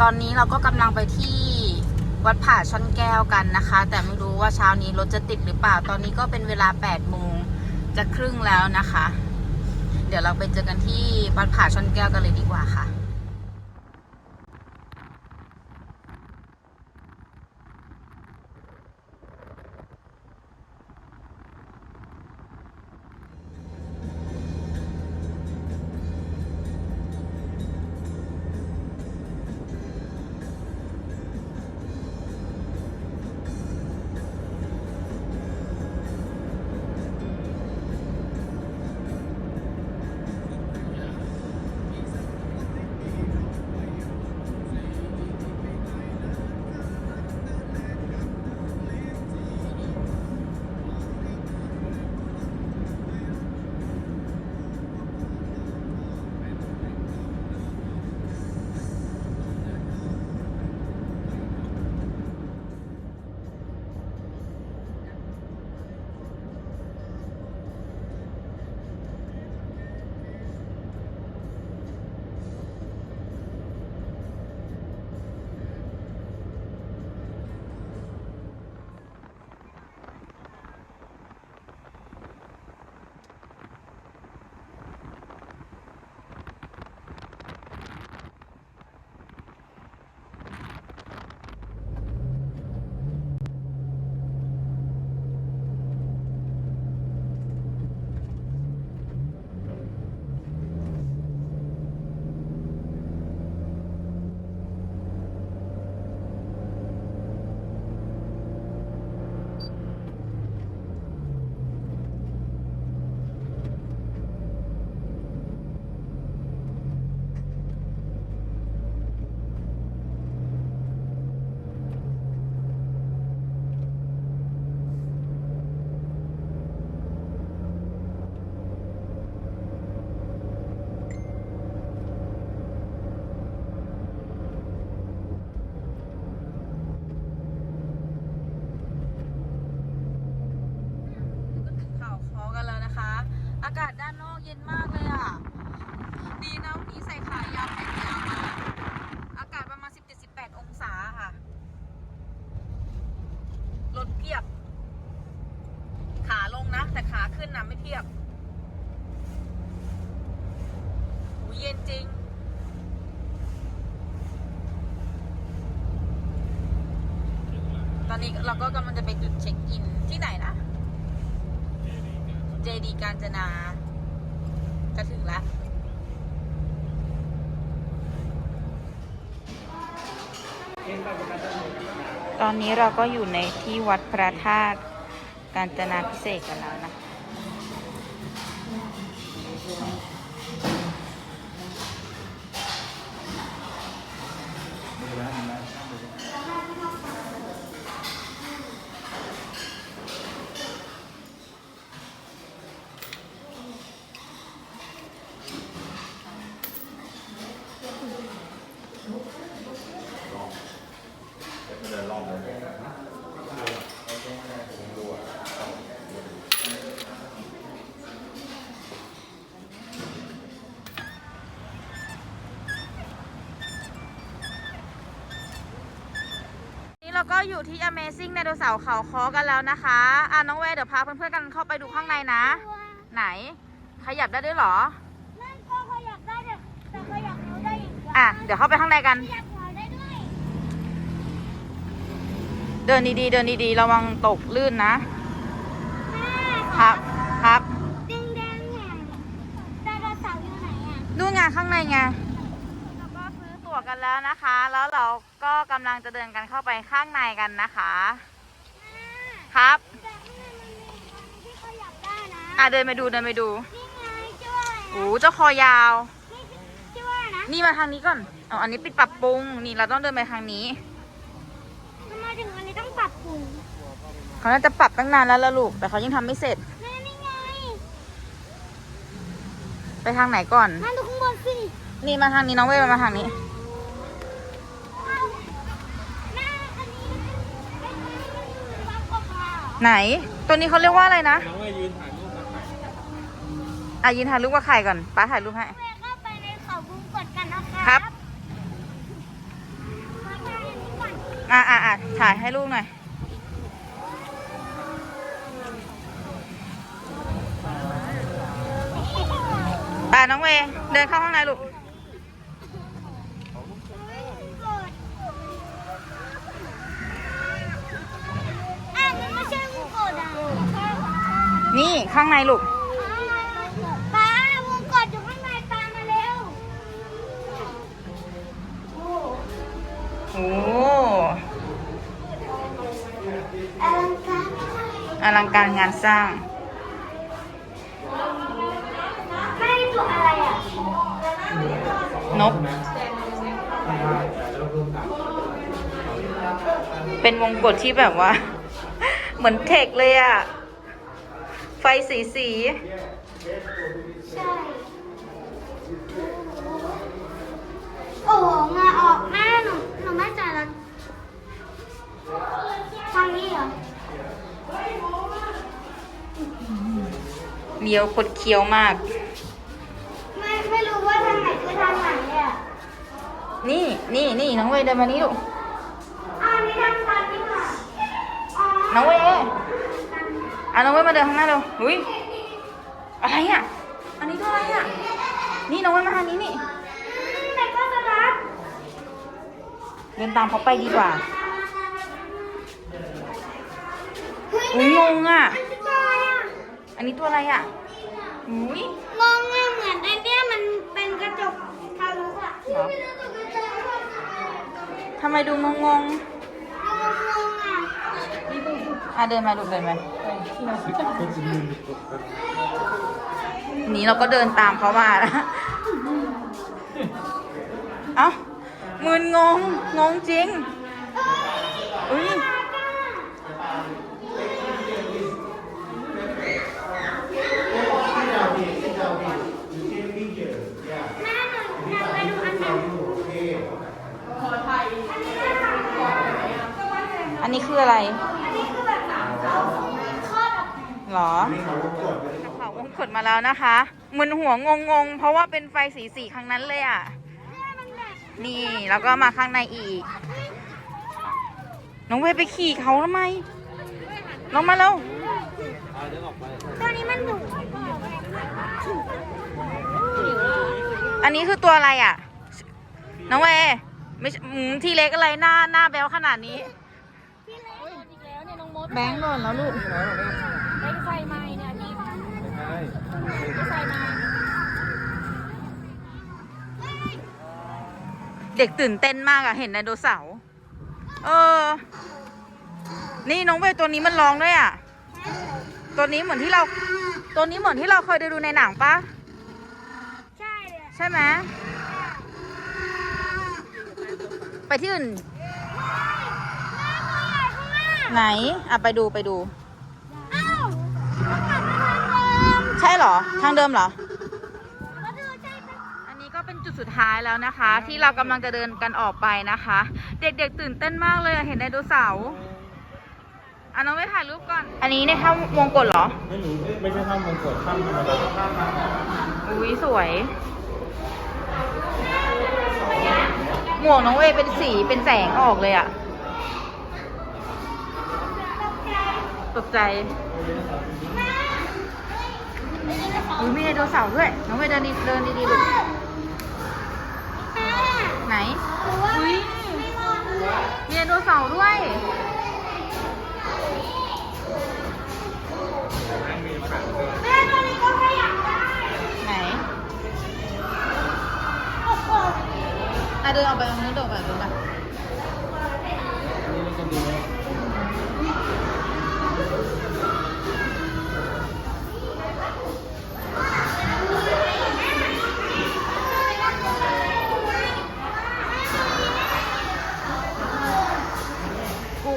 ตอนนี้เราก็กำลังไปที่วัดผาช่อนแก้วกันนะคะ แต่ไม่รู้ว่าเช้านี้รถจะติดหรือเปล่า ตอนนี้ก็เป็นเวลา8โมงจะครึ่งแล้วนะคะ เดี๋ยวเราไปเจอกันที่วัดผาช่อนแก้วกันเลยดีกว่าค่ะ พียบ ขาลงนะ แต่ขาขึ้นนะไม่เพียบหูเย็นจริง ตอนนี้เราก็กำลังจะไปจุดเช็คอินที่ไหนนะ เจดีกาญจนา จะถึงแล้ว ตอนนี้เราก็อยู่ในที่วัดพระธาตุกาญจนาพิเศษกันแล้วนะนี่เราก็ อยู่ที่ Amazing ไดโนเสาร์เขาคอกันแล้วนะคะอะน้องเวย์เดี๋ยวพาเพื่อนๆกันเข้าไปดูข้างในนะ ไหน ขยับได้ด้วยเหรอ นั่นก็ขยับได้แต่แต่ขยับนิ้วได้อีกอะ เดี๋ยวเข้าไปข้างในกัน ขยับหัวได้ด้วยเดินดีๆ เดินดีๆ ระวังตกลื่นนะ แม่ครับ ครับ แดงแดงๆเนี่ยไดโนเสาร์อยู่ไหนอะ นู่นไงข้างในไงเราก็ซื้อตั๋ว กันแล้วนะคะ แล้วเราก็กำลังจะเดินกันเข้าไปข้างในกันนะคะ ครับแต่ข้างในมันมีอันที่ขยับได้นะอะเดินไปดูเดินไปดูนี่ไงชื่ออะไรโอ้นะเจ้าคอยาวนี่ชื่ออะไรนะนี่มาทางนี้ก่อนอ๋ออันนี้ปิดปรับปรุง นี่เราต้องเดินไปทางนี้ทำไมถึงอันนี้ต้องปรับปรุงเขาน่าจะปรับตั้งนานแล้วละลูก แต่เขายังทำไม่เสร็จแม่นี่ไงไปทางไหนก่อนมาดูข้างบนสิ นี่มาทางนี้น้องเว้ยมาทางนี้ เอาแม่อันนี้ ไอ้ตัวนี้มันคือวัดกบมาเหรอไหน ตัวนี้เขาเรียกว่าอะไรนะน้องเอ้ยยืนถ่ายรูปนะอะยินถ่ายรูปกับไข่ก่อนป้าถ่ายรูปให้แม่ก็ไปในเขาบุงกดกันนะคะครับมาถ่ายอันนี้ก่อนอะอะอะถ่ายให้ลูกหน่อยอะน้องเวย์เดินเข้าข้างในลูก อะมันไม่ใช่บุงกดอะ นี่ข้างในลูกป้าวงกดอยู่ข้างในตามมาเร็ว โอ้อลังการอลังการงานสร้าง ไม่ตัวอะไรอะ นก เป็นวงกฏที่แบบว่า เหมือนเทคเลยอะ ไฟสีสี ใช่ โอ้โหงาออกแม่หนูหนูไม่จ่ายแล้วทางนี้เหรอเลียวคดเคี้ยวมาก ไม่ไม่รู้ว่าทางไหนคือทางไหนอะนี่นี่นี่น้องเวย์เดินมานี่ลูกอ้าวนี่ทางตันนี่หว่าอ๋อน้องเวย์ อะน้องเวย์มาเดินข้างหน้าเร็วอุ้ยอะไรอะ อันนี้ตัวอะไรอะ นี่น้องเวย์มาทางนี้นี่แต่ก็สตาร์ทเดินตามเขาไปดีกว่าเฮ้ยอุ้ยงงอะอันนี้ตัวอะไรอะ อันนี้ตัวอะไรอะอุ้ยงงอะเหมือนไอ้เนี่ยมันเป็นกระจกทะลุอะเหรอทำไมดูงงงงงๆอะๆอะเดินมาลูกเดินมา นี้เราก็เดินตามเขามานะเอ้ามืนงง งงจริงอุ้ย แม่หนูอยากไปดูอันนั้นอันนี้น่ารัก อันนี้คืออะไร อันนี้คือแบบคลอดออกมา หรอนักข่าว วงกดมาแล้วนะคะมึนหัวงงงๆเพราะว่าเป็นไฟสีสีๆครั้งนั้นเลยอะเนี่ยมันแบบนี่แล้วก็มาข้างในอีก น้องเวย์ไปขี่เขาทำไมลงมาแล้วตัวนี้มันดุอันนี้คือตัวอะไรอะ น้องเวย์ไม่ใช่อืมที่เล็กอะไรหน้าหน้าแบวขนาดนี้ แบงค์หล่นแล้วลูก เด็กตื่นเต้นมากอะเห็นไดโนเสาร์เออ นี่น้องเวตัวนี้มันร้องด้วยอะตัวนี้เหมือนที่เรา ตัวนี้เหมือนที่เราเคยได้ดูในหนังปะใช่ใช่ไหมไปที่อื่น ไหนอะไปดูไปดู เหรอ ทางเดิมเหรอก็ดูใช่ไหมอันนี้ก็เป็นจุดสุดท้ายแล้วนะคะ ที่เรากำลังจะเดินกันออกไปนะคะ เด็กๆตื่นเต้นมากเลยอะเห็นไดโนเสาร์อะน้องไปถ่ายรูปก่อน อันนี้ในถ้ำวงกฏเหรอ ไม่รู้ไม่ใช่ถ้ำมงกฎถ้ำธรรมดาอุ้ยสวย หมวกน้องเวย์เป็นสีเป็นแสงออกเลยอะตกใจ อุ้ยมีไดโนเสาร์ด้วย น้องเวย์เดินดีเดินดีๆลูกแม่ไหนหรือว่าอุ้ยไม่รอดเลยมีไดโนเสาร์ด้วยแม่ตัวนี้ก็ขยับได้ไหนโอ้โหอะเดินออกไปตรงนู้นเดินออกไปตรงนู้น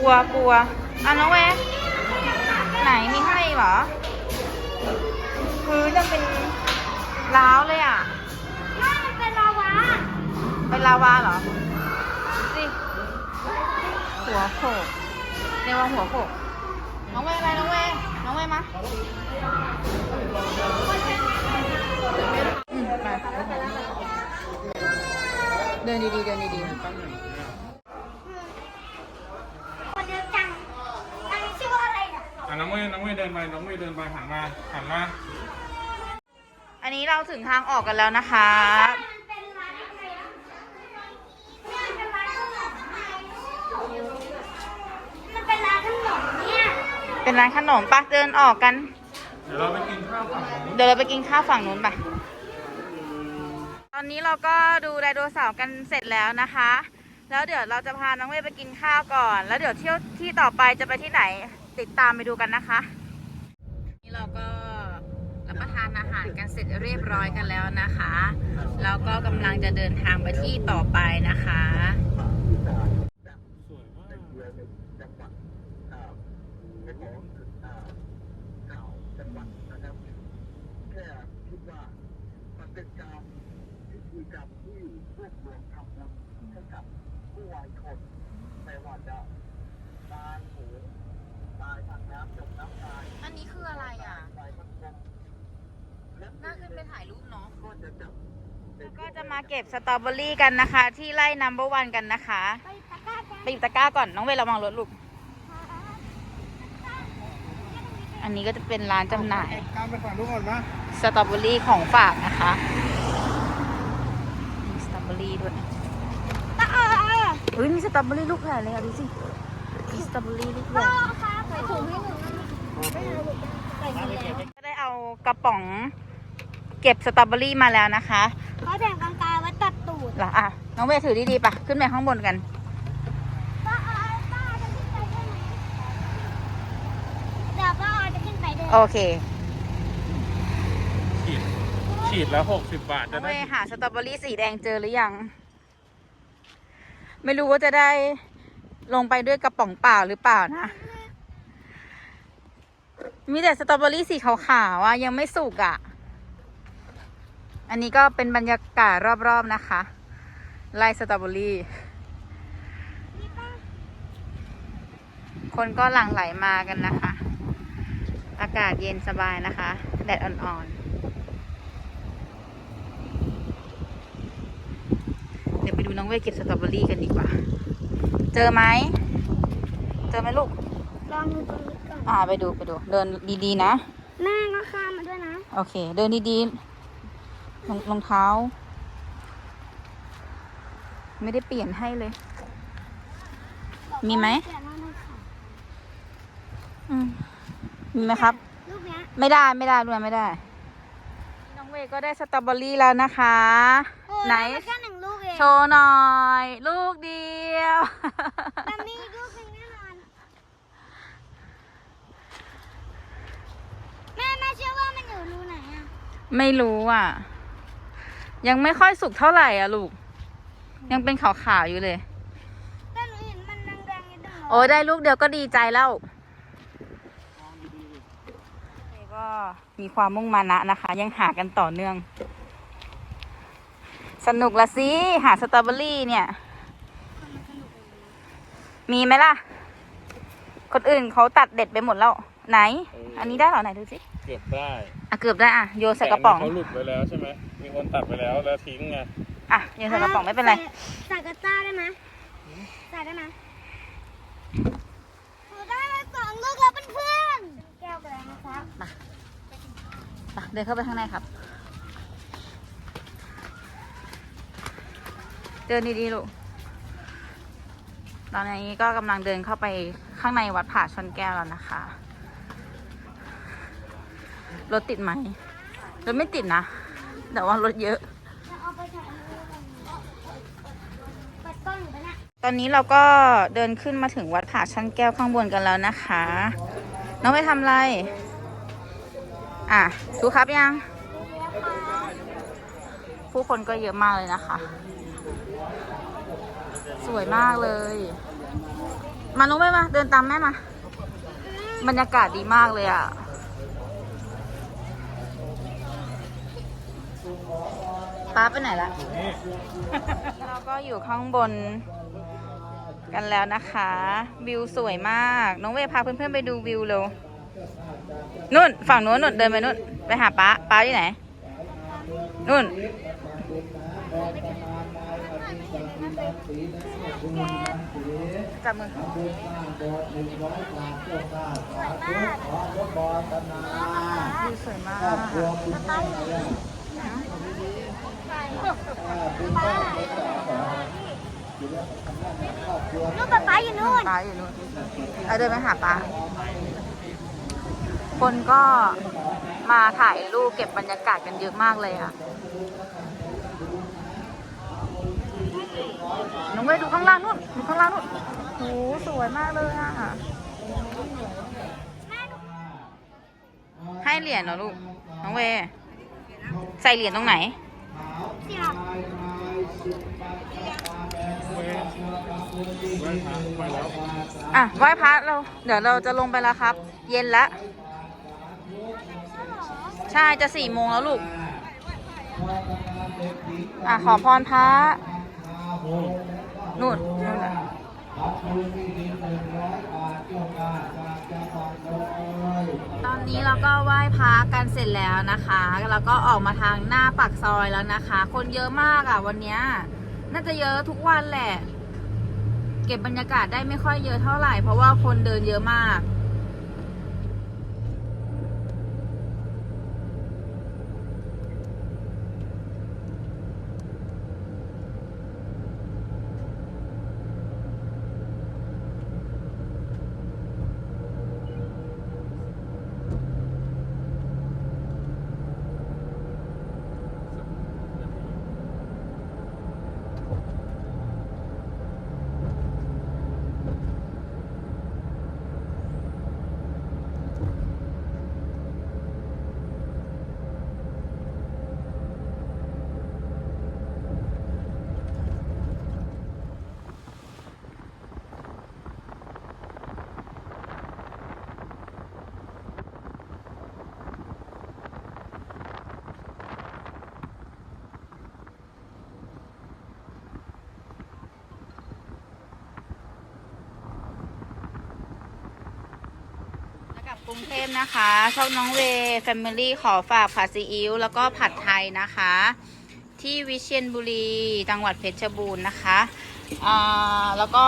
ลัวกลัวอะน้องแวไหนมีให้เหรอพื้นจะเป็นล้าวเลยอะมัเป็นลาวา เป็นลาวาเหรอสิหัวโขกเรียกว่าหัวโขกน้องแวไปน้องแวน้องแวมาเดินดีๆเดินดีๆ อะน้องเมย์น้องเมย์เดินไปน้องเมย์เดินไปหันมาหันมาๆอันนี้เราถึงทางออกกันแล้วนะคะมันเป็นร้านอะไรอะเนี่ยมันเป็นร้านขนมมันเป็นร้านขนมเนี่ยเป็นร้านขนมปะเดินออกกัน เดี๋ยวเราไปกินข้าวฝั่งนู้นเดี๋ยวเราไปกินข้าวฝั่งนู้นไป ตอนนี้เราก็ดูไดโนเสาร์กันเสร็จแล้วนะคะ แล้วเดี๋ยวเราจะพาน้องเวย์ไปกินข้าวก่อน แล้วเดี๋ยวเที่ยวที่ต่อไปจะไปที่ไหน ติดตามไปดูกันนะคะ นี่เราก็รับประทานอาหารกันเสร็จเรียบร้อยกันแล้วนะคะแล้วก็กำลังจะเดินทางไปที่ต่อไปนะคะสวยมากแค่คิดว่ามันเป็นการพิธีกรรมที่รวบรวมทำให้กับผู้วายชนไม่ว่าจะตายโหงตายทางน้ำจมน้ำตาย อันนี้คืออะไรอะ ตายมันคงและ น่าขึ้นไปถ่ายรูปเนาะ ก็จะจับ แล้วก็ จะมาเก็บสตรอเบอรี่กันนะคะ ที่ไร่นัมเบอร์วันกันนะคะไปตะกร้าจ้าไปหยิบตะกร้าก่อนน้องเวย์ระวังรถลูก อันนี้ก็จะเป็นร้านจำหน่าย กางไปฝั่งนู้นก่อนมาสตรอเบอรี่ของฝากนะคะมีสตรอเบอรี่ด้วยตะเออเฮ้ยมีสตรอเบอรี่ลูกใหญ่เลยอะดูสิมีสตรอเบอรี่ลูกใหพ่อญ่คะใส่ถุงให้หนูไม่เอาใส่ถุงแล้วก็ได้เอากระป๋อง เก็บสตรอเบอรี่มาแล้วนะคะ เขาแถมกางกายไว้ตัดตูดเหรออะน้องเวย์ถือดีๆปะขึ้นไปข้างบนกัน ป้าออยป้าจะขึ้นไปได้ไหมเดี๋ยวป้าออยจะขึ้นไปด้วยโอเคขีดขีดละหกสิบบาทน้จะองได้เวย์หาสตรอเบอรี่สีแดงเจอหรือยัง ไม่รู้ว่าจะได้ลงไปด้วยกระป๋องเปล่าหรือเปล่านะ มีแต่สตรอเบอรี่สีขาวๆอะยังไม่สุกอะ อันนี้ก็เป็นบรรยากาศรอบๆนะคะไล่สตรอเบอรี่ คนก็หลั่งไหลมากันนะคะ อากาศเย็นสบายนะคะ แดดอ่อนๆ เดี๋ยวไปดูน้องเวย์เก็บสตรอเบอรี่กันดีกว่า เจอไหม เจอไหมลูกลองดูตรงนี้ก่อน อ่าไปดูไปดู เดินดีๆนะ แม่ก็ข้ามมาด้วยนะ โอเค เดินดีๆ รองรองเท้า ไม่ได้เปลี่ยนให้เลย มีไหมเดี๋ยวน้องดูค่ะอืมมีไหมครับ รูปเนี้ยไม่ได้ไม่ได้ด้วยไม่ได้ น้องเวย์ก็ได้สตรอเบอรี่แล้วนะคะโอ้ยไหน มันแค่หนึ่งลูกเองโชว์หน่อย ลูกเดียวแต่มีอีกลูกหนึ่งแน่นอน แม่แม่เชื่อว่ามันอยู่รูไหนอะ ไม่รู้อะ ยังไม่ค่อยสุกเท่าไหร่อะลูก ยังเป็นขาวๆอยู่เลย แต่หนูเห็นมันแดงๆนิดนึงโอ้ยได้ลูกเดียวก็ดีใจแล้วนี่ก็มีความมุ่งมานะนะคะ ยังหากันต่อเนื่อง สนุกละสิ หาสตรอเบอรี่เนี่ย มีไหมล่ะ คนอื่นเขาตัดเด็ดไปหมดแล้ว ไหน อันนี้ได้เหรอไหนดูสิ เกือบได้ อะเกือบได้อะโยนใส่กระป๋องแต่นนี้เขาหลุดไปแล้วใช่ไหม มีคนตัดไปแล้วแล้วทิ้งไงอะโยนใส่กระป๋องไม่เป็นไรใส่ใส่กระต้าได้ไหมใส่ได้ไหมหนูได้มาสองลูกแล้วเพื่อนๆแก้วไปแล้วนะครับไปเดินเข้าไปข้างในครับ เดินดีๆลูก ตอนนี้ก็กำลังเดินเข้าไปข้างในวัดผาชนแก้วแล้วนะคะ รถติดไหมรถไม่ติดนะ แต่ว่ารถเยอะจะเอาไปถ่ายรูปกันเปิดกล้องอยู่ปะเนี่ยตอนนี้เราก็เดินขึ้นมาถึงวัดผาชันแก้วข้างบนกันแล้วนะคะ น้องไปทำอะไร อะดูครับยังผู้คนก็เยอะมากเลยนะคะ สวยมากเลย มาน้องไปมา เดินตามแม่มา บรรยากาศดีมากเลยอะ่ะ ป้าไปไหนละ เราก็อยู่ข้างบนกันแล้วนะคะ วิวสวยมาก น้องเวพาเพื่อนๆไปดูวิวเร็วนู่น ฝั่งนู้นนู่นเดินไปนู่น ไปหาป้าป้าที่ไหนนู่น จับมือสวยมากสวยมาก ลูกป๊าป๊าอยู่นู่นป้าอยู่นู่นเอาเดินไปหาป้าคนก็มาถ่ายรูปเก็บบรรยากาศกันเยอะมากเลยอะน้องเวย์ดูข้างล่างนู่น ดูข้างล่างนู่นโหสวยมากเลยอะให้เหรียญเหรอลูก น้องเว ใส่เหรียญตรงไหน สียบไว้พักไปแล้วอะไหว้พระเรา เดี๋ยวเราจะลงไปแล้วครับ เย็นแล้วใช่จะสี่โมงแล้วลูก อะ ขอพรพระนู่นนู่นน่ะ ตอนนี้เราก็ไหว้พระกันเสร็จแล้วนะคะ แล้วก็ออกมาทางหน้าปากซอยแล้วนะคะ คนเยอะมากอะ วันนี้น่าจะเยอะทุกวันแหละ เก็บบรรยากาศได้ไม่ค่อยเยอะเท่าไหร่ เพราะว่าคนเดินเยอะมาก กรุงเทพนะคะช่องน้องเวย์แฟมิลี่ขอฝากผัดซีอิ๊วแล้วก็ผัดไทยนะคะ ที่วิเชียรบุรีจังหวัดเพชรบูรณ์นะคะอ่าแล้วก็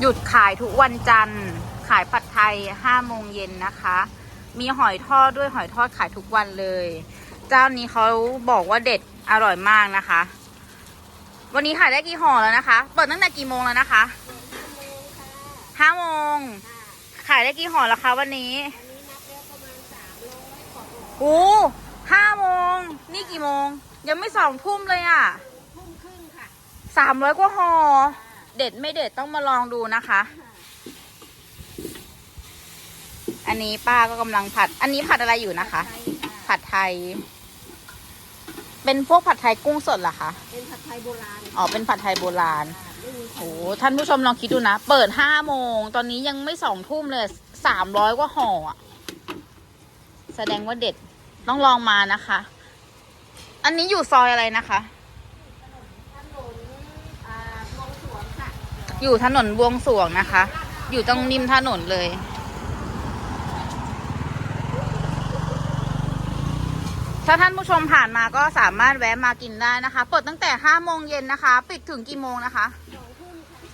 หยุดขายทุกวันจันทร์ ขายผัดไทย5โมงเย็นนะคะ มีหอยทอดด้วยหอยทอดขายทุกวันเลย เจ้านี้เขาบอกว่าเด็ด อร่อยมากนะคะ วันนี้ขายได้กี่ห่อแล้วนะคะ เปิดตั้งแต่กี่โมงแล้วนะคะห้าโมง ขายได้กี่ห่อแล้วคะวันนี้โอ้ห้าโมง นี่กี่โมง ยังไม่สองทุ่มเลยอะ่ะสามร้อยกว่าห่อ เด็ดไม่เด็ดต้องมาลองดูนะคะ อันนี้ป้าก็กำลังผัด อันนี้ผัดอะไรอยู่นะคะ ผัดไทย เป็นพวกผัดไทยกุ้งสดเหรอคะเป็นผัดไทยโบราณอ๋อเป็นผัดไทยโบราณโอ้ท่านผู้ชมลองคิดดูนะ เปิดห้าโมง ตอนนี้ยังไม่สองทุ่มเลยสามร้อยกว่าห่ออะแสดงว่าเด็ดต้องลองมานะคะ อันนี้อยู่ซอยอะไรนะคะอ่าบวงสรวงค่ะอยู่ถนนบวงสรวงนะคะ อยู่ตรงริมถนนเลย ถ้าท่านผู้ชมผ่านมาก็สามารถแวะมากินได้นะคะ เปิดตั้งแต่ห้าโมงเย็นนะคะ ปิดถึงกี่โมงนะคะ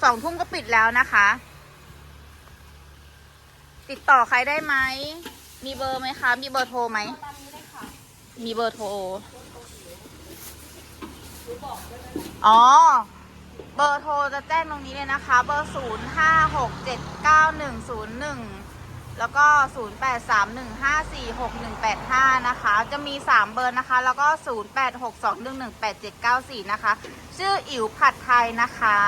สองทุ่มก็ปิดแล้วนะคะ ติดต่อใครได้ไหม มีเบอร์ไหมคะ มีเบอร์โทรไหม มีเบอร์โทร อ๋อ เบอร์โทรจะแจ้งตรงนี้เลยนะคะ เบอร์0 5 6 7 9 1 0 1แล้วก็0 8 3 1 5 4 6 1 8 5 นะคะ จะมี 3 เบอร์นะคะ แล้วก็ 0 8 6 2 1 1 8 7 9 4 นะคะ ชื่ออิ๋วผัดไทยนะคะ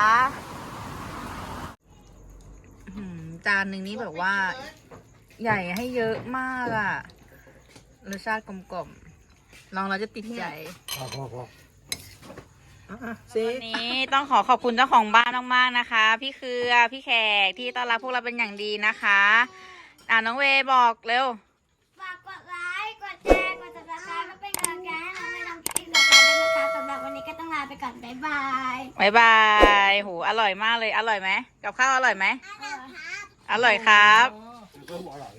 อื้อหือจานหนึ่งนี้แบบว่า ใหญ่ให้เยอะมากอะรสชาติกลมๆลองเราจะติดใจวันนี้ต้องขอขอบคุณเจ้าของบ้านมากๆนะคะ พี่เครือพี่แขกที่ต้อนรับพวกเราเป็นอย่างดีนะคะ อ่าน้องเวย์บอกเร็ว ฝากกดไลค์กดแชร์กดติดตามก็เป็นกำลังใจให้น้องไม่ต้องคิดต่อไปด้วยนะคะสำหรับวันนี้ก็ต้องลาไปก่อนบ๊ายบายบายบายโหอร่อยมากเลย อร่อยไหม กับข้าวอร่อยไหม อร่อยครับเพิ่มอร่อย